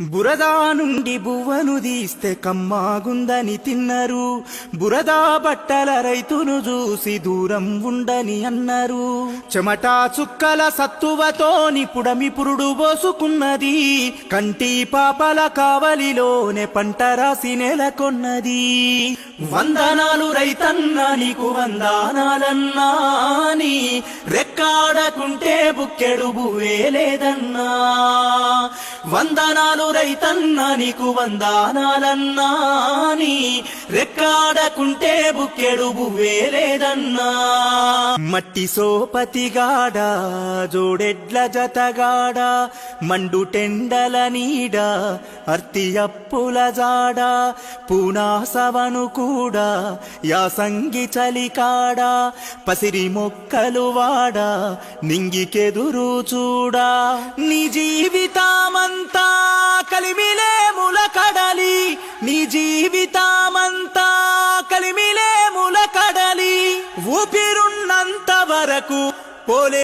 బురదా నుండి బువ్వను తీస్తే కమ్మాగుందని తిన్నరు. బురదా బట్టల రైతును చూసి దూరం ఉండని అన్నారు. చెమటా చుక్కల సత్తువతోని పుడమి పురుడు పోసుకున్నది. కంటి పాపల కావలిలోనే పంట రాసి నెలకొన్నది. వందనాలు రైతన్నా నీకు వందనాలన్నా నీ రెక్కాడకుంటే బుక్కెడు బువ్వే లేదన్నా. వందనాలు రైతన్నా నీకు వందనాలన్నా నీ రెక్కాడకుంటే బుక్కెడు వేరేదన్నా మట్టి సోపతిగాడ జోడెడ్ల జతగాడ మండు టెండల నీడ అర్తి అప్పుల జాడ పూనాసవను కూడా యాసంగి చలికాడ పసిరి మొక్కలు వాడ నింగికెదురు చూడా. నీ జీవితామ నీ జీవితామంతా కలిమిలేముల కడలి ఊపిరున్నంత వరకు పోలే